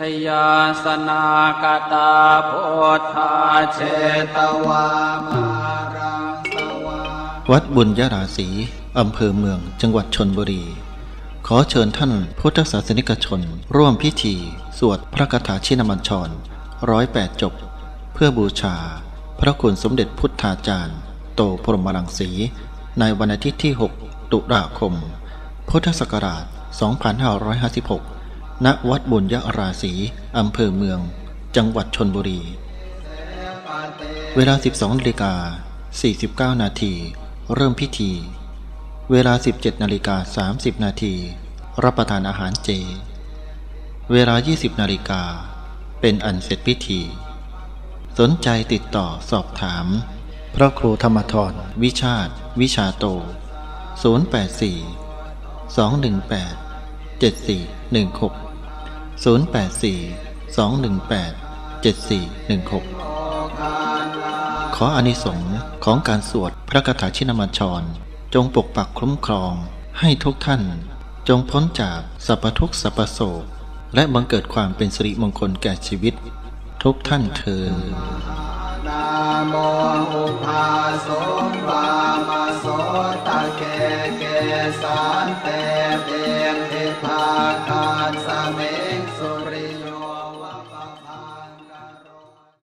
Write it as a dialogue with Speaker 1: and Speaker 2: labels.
Speaker 1: ชยาสนากตาโพธาเชตวามารังสวา
Speaker 2: วัดบุญยราศีอำเภอเมืองจังหวัดชนบุรี ขอเชิญท่านพุทธศาสนิกชน ร่วมพิธี สวดพระคาถาชินมัญชรร้อยแปดจบ เพื่อบูชา พระคุณสมเด็จพุทธาจารย์ โตพรหมรังสี ในวันอาทิตย์ที่ 6 ตุลาคม พุทธศักราช 2556 ณวัดบุญยราศีอำเภอเมือง จังหวัดชนบุรี เวลา 12นาฬิกา49 นาที เริ่มพิธี เวลา 17นาฬิกา30 นาที รับประทานอาหารเจ เวลา 20นาฬิกา เป็นอันเสร็จพิธี สนใจติดต่อสอบถาม พระครูธรรมทรวิชาติวิชาโต 084 218 7416 084 218 7416 ขออานิสงส์ของการสวดพระคาถาชินมัญชร จงปกปักคุ้มครองให้ทุกท่าน จงพ้นจากสัพพทุกสัพพโศก และบังเกิดความเป็นสิริมงคลแก่ชีวิต ทุกท่านเธอญ
Speaker 1: นะโมอุปาสมบามาโสตะเกเก สานแตเตมทิพาคาน